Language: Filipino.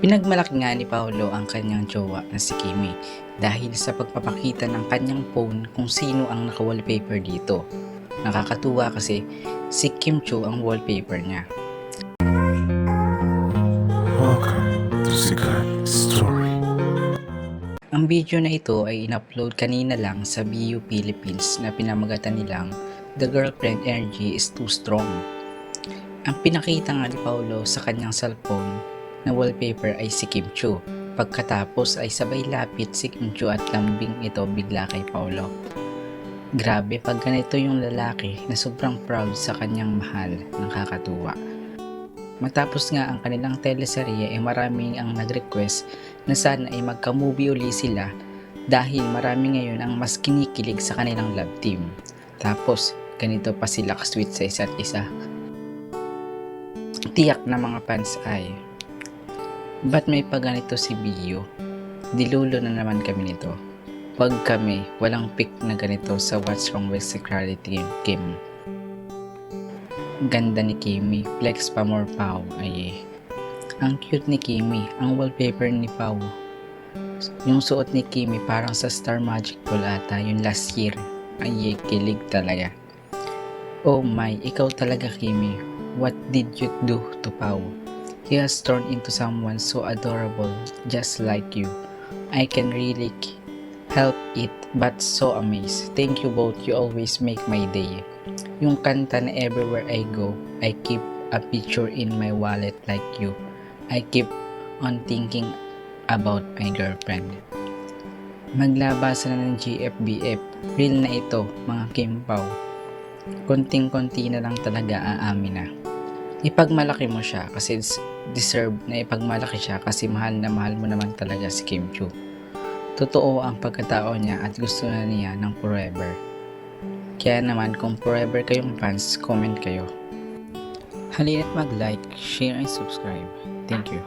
Pinagmalaki nga ni Paolo ang kanyang jowa na si Kimi dahil sa pagpapakita ng kanyang phone kung sino ang naka-wallpaper dito. Nakakatuwa kasi si Kim Cho ang wallpaper niya. Welcome to Sikat Story. Ang video na ito ay in-upload kanina lang sa BU Philippines na pinamagatan nilang The Girlfriend Energy is Too Strong. Ang pinakita nga ni Paolo sa kanyang cellphone na wallpaper ay si Kim Chu. Pagkatapos ay sabay lapit si Kim Chu at lambing ito bigla kay Paolo. Grabe pag ganito yung lalaki na sobrang proud sa kanyang mahal, nakakatuwa. Matapos nga ang kanilang teleserye ay maraming ang nag-request na sana ay magka-movie uli sila dahil marami ngayon ang mas kinikilig sa kanilang love team. Tapos, ganito pa sila ka-sweet sa isa't isa. Tiyak na mga fans ay, ba't may pa ganito si Bio? Dilulo na naman kami nito. Pag kami, walang pick na ganito sa What's Wrong with Security Kim. Ganda ni Kimi, flex pa more pow, ay. Ang cute ni Kimi, ang wallpaper ni Pau. Yung suot ni Kimi parang sa Star Magic Ball ata yung last year. Ay, kilig talaga. Oh my, ikaw talaga Kimi. What did you do to Pau? He has turned into someone so adorable, just like you. I can really help it, but so amazed. Thank you both, you always make my day. Yung kanta na everywhere I go, I keep a picture in my wallet like you. I keep on thinking about my girlfriend. Maglabasan na ng GFBF. Real na ito, mga Kimpaw. Konting-konti na lang talaga aamin na. Ipagmalaki mo siya kasi deserve na ipagmalaki siya kasi mahal na mahal mo naman talaga si Kim Chu. Totoo ang pagkatao niya at gusto na niya ng forever. Kaya naman kung forever kayong fans, comment kayo. Halina't mag-like, share, and subscribe. Thank you.